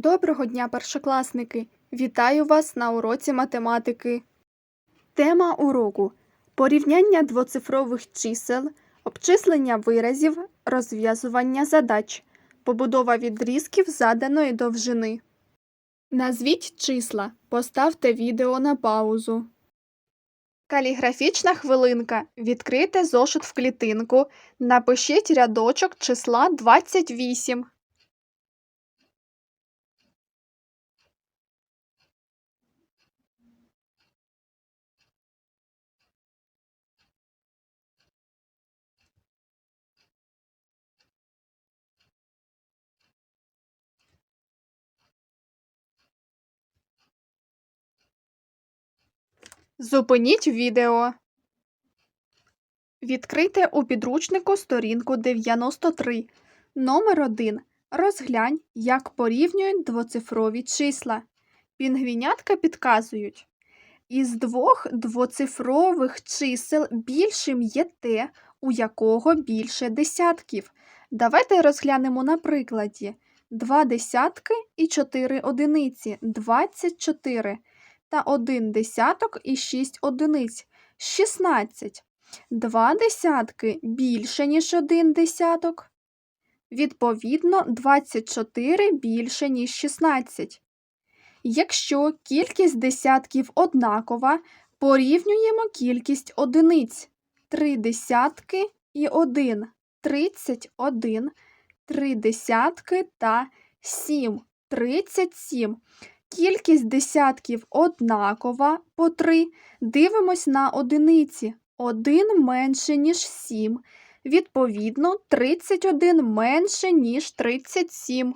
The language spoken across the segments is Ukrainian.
Доброго дня, першокласники! Вітаю вас на уроці математики. Тема уроку порівняння двоцифрових чисел, обчислення виразів, розв'язування задач, побудова відрізків заданої довжини. Назвіть числа. Поставте відео на паузу. Каліграфічна хвилинка. Відкрийте зошит в клітинку. Напишіть рядочок числа 28. Зупиніть відео. Відкрийте у підручнику сторінку 93. Номер 1. Розглянь, як порівнюють двоцифрові числа. Пінгвінятка підказують. Із двох двоцифрових чисел більшим є те, у якого більше десятків. Давайте розглянемо на прикладі. Два десятки і чотири одиниці – 24 та один десяток і 6 одиниць 16. Два десятки більше, ніж один десяток. Відповідно, 24 більше, ніж 16. Якщо кількість десятків однакова, порівнюємо кількість одиниць. 3 десятки і 1 – 31, 3 десятки та 7 – 37. Кількість десятків однакова по 3. Дивимось на одиниці. 1 менше, ніж 7. Відповідно, 31 менше, ніж 37.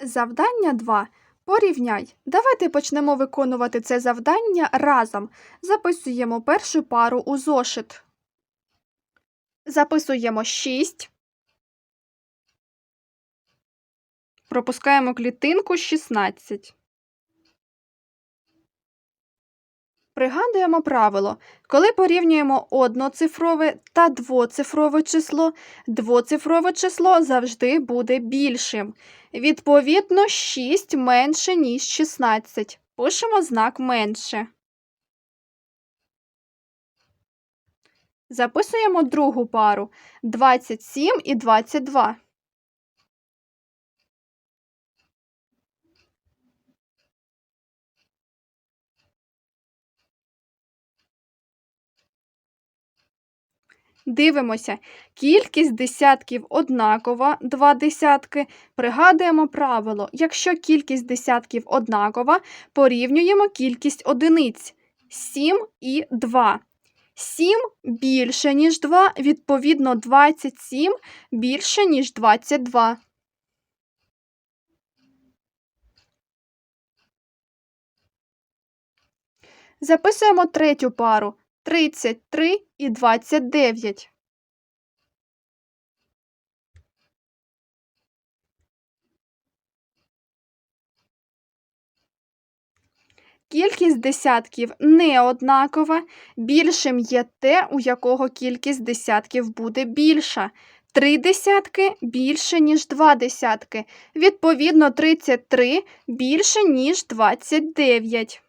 Завдання 2. Порівняй. Давайте почнемо виконувати це завдання разом. Записуємо першу пару у зошит. Записуємо 6. Пропускаємо клітинку 16. Пригадуємо правило. Коли порівнюємо одноцифрове та двоцифрове число, двоцифрове число завжди буде більшим. Відповідно, 6 менше, ніж 16. Пишемо знак менше. Записуємо другу пару 27 і 22. Дивимося, кількість десятків однакова, два десятки. Пригадуємо правило, якщо кількість десятків однакова, порівнюємо кількість одиниць 7 і 2. 7 більше, ніж 2, відповідно 27 більше, ніж 22. Записуємо третю пару 33 і 29. Кількість десятків не однакова. Більшим є те, у якого кількість десятків буде більша. Три десятки більше, ніж два десятки. Відповідно, 33 більше, ніж 29.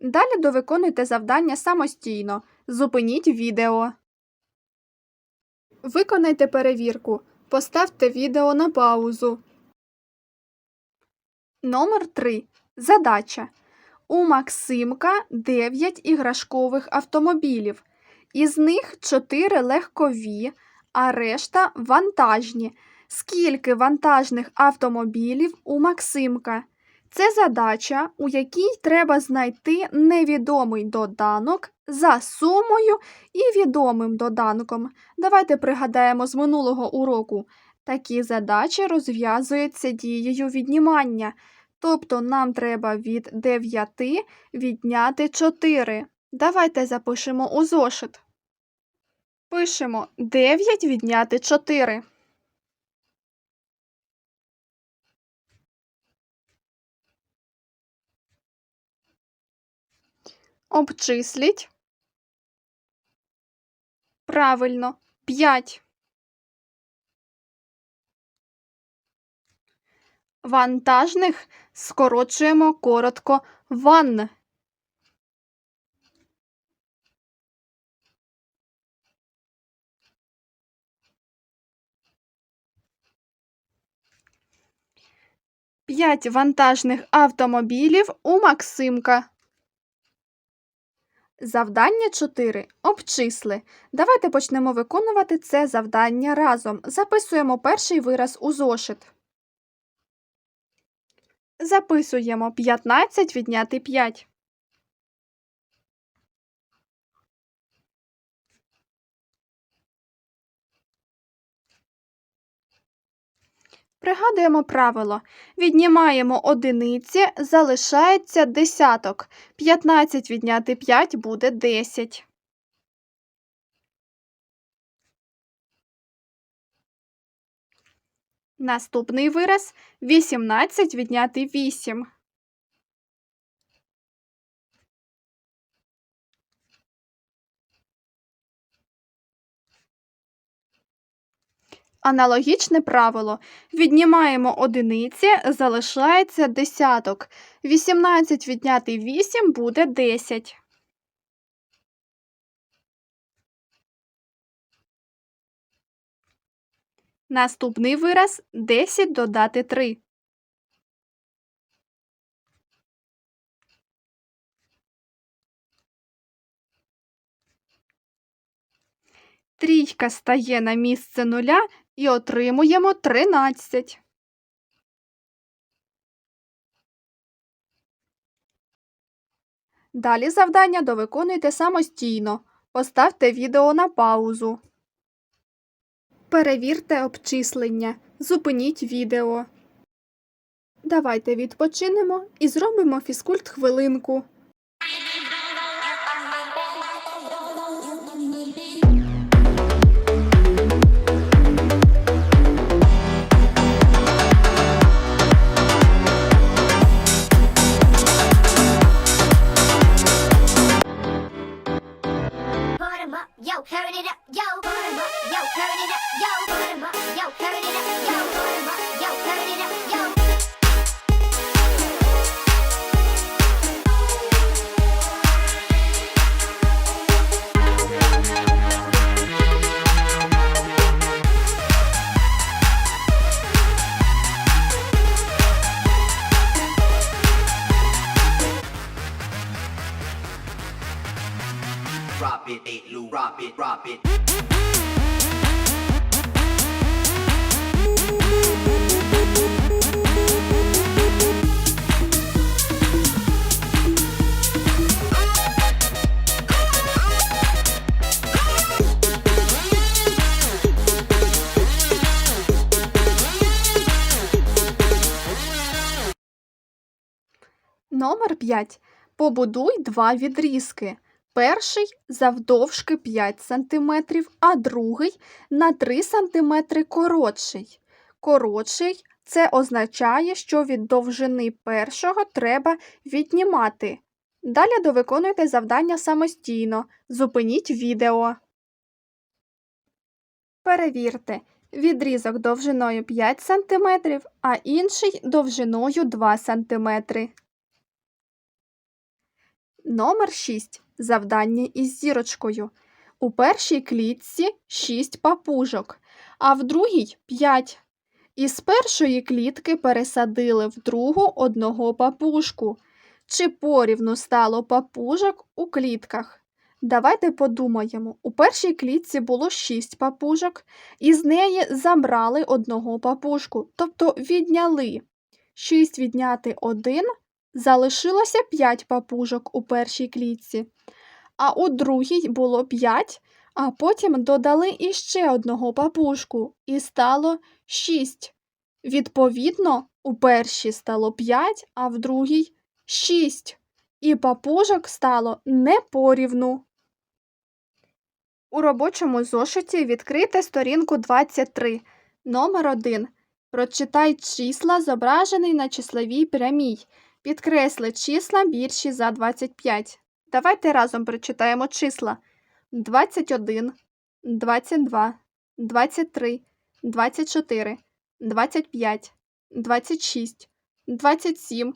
Далі довиконуйте завдання самостійно. Зупиніть відео. Виконайте перевірку. Поставте відео на паузу. Номер 3. Задача. У Максимка 9 іграшкових автомобілів. Із них 4 легкові, а решта вантажні. Скільки вантажних автомобілів у Максимка? Це задача, у якій треба знайти невідомий доданок за сумою і відомим доданком. Давайте пригадаємо з минулого уроку. Такі задачі розв'язуються дією віднімання. Тобто нам треба від 9 відняти 4. Давайте запишемо у зошит. Пишемо 9 відняти 4. Обчисліть. Правильно. 5. Вантажних скорочуємо коротко ван. П'ять вантажних автомобілів у Максимка. Завдання 4. Обчисли. Давайте почнемо виконувати це завдання разом. Записуємо перший вираз у зошит. Записуємо 15 відняти 5. Пригадуємо правило. Віднімаємо одиниці, залишається десяток. 15 відняти 5 буде 10. Наступний вираз 18 відняти 8. Аналогічне правило. Віднімаємо одиниці, залишається десяток. 18 відняти 8 буде 10. Наступний вираз 10 додати 3. Трійка стає на місце нуля і отримуємо 13. Далі завдання довиконуйте самостійно. Поставте відео на паузу. Перевірте обчислення. Зупиніть відео. Давайте відпочинемо і зробимо фізкульт хвилинку. Up, yo, turn it up, yo, put 'em up, yo, turn it up, yo, put 'em up, yo, turn it up, yo, put 'em up, yo, turn it up, yo. 5. Побудуй два відрізки. Перший завдовжки 5 см, а другий на 3 см коротший. Коротший це означає, що від довжини першого треба віднімати. Далі довиконуйте завдання самостійно. Зупиніть відео. Перевірте. Відрізок довжиною 5 см, а інший довжиною 2 см. Номер 6. Завдання із зірочкою. У першій клітці 6 папужок, а в другій 5. Із першої клітки пересадили в другу одного папушку. Чи порівну стало папужок у клітках? Давайте подумаємо. У першій клітці було 6 папужок, і з неї забрали одного папушку, тобто відняли. 6 відняти 1 залишилося 5 папужок у першій клітці, а у другій було 5, а потім додали іще одного папушку, і стало 6. Відповідно, у першій стало 5, а в другій 6. І папужок стало не порівну. У робочому зошиті відкрийте сторінку 23, номер 1. Прочитай числа, зображений на числовій прямій. Підкресли числа більші за 25. Давайте разом прочитаємо числа 21, 22, 23, 24, 25, 26, 27,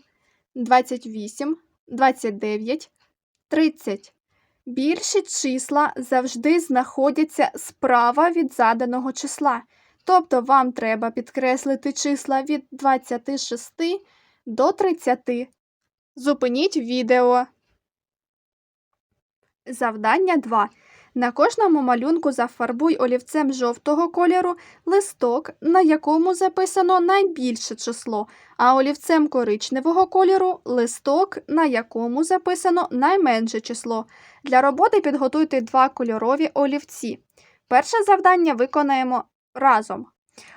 28, 29, 30. Більші числа завжди знаходяться справа від заданого числа. Тобто вам треба підкреслити числа від 26 до 30. Зупиніть відео. Завдання 2. На кожному малюнку зафарбуй олівцем жовтого кольору листок, на якому записано найбільше число, а олівцем коричневого кольору листок, на якому записано найменше число. Для роботи підготуйте два кольорові олівці. Перше завдання виконаємо разом.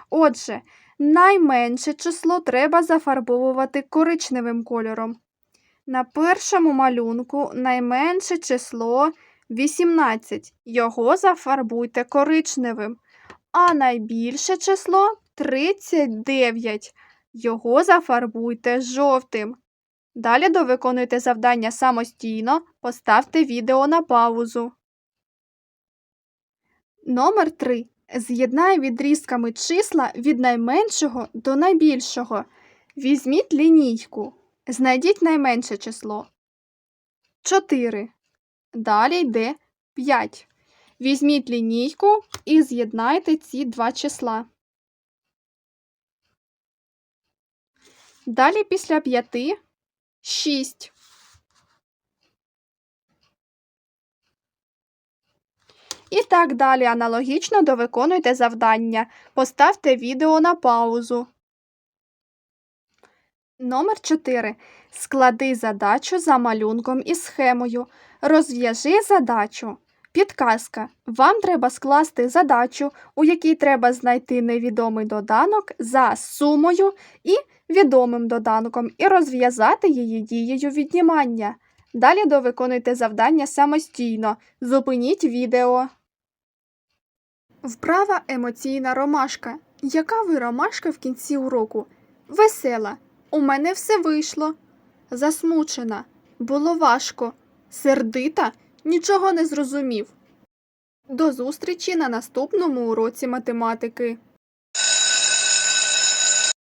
Отже, найменше число треба зафарбовувати коричневим кольором. На першому малюнку найменше число 18. Його зафарбуйте коричневим. А найбільше число 39. Його зафарбуйте жовтим. Далі довиконуйте завдання самостійно, поставте відео на паузу. Номер 3. З'єднай відрізками числа від найменшого до найбільшого. Візьміть лінійку. Знайдіть найменше число. 4. Далі йде 5. Візьміть лінійку і з'єднайте ці два числа. Далі після 5 6. І так далі аналогічно довиконуйте завдання. Поставте відео на паузу. Номер 4. Склади задачу за малюнком і схемою. Розв'яжи задачу. Підказка. Вам треба скласти задачу, у якій треба знайти невідомий доданок за сумою і відомим доданком і розв'язати її дією віднімання. Далі довиконуйте завдання самостійно. Зупиніть відео. Вправа емоційна ромашка. Яка ви ромашка в кінці уроку? Весела. У мене все вийшло. Засмучена. Було важко. Сердита нічого не зрозумів. До зустрічі на наступному уроці математики.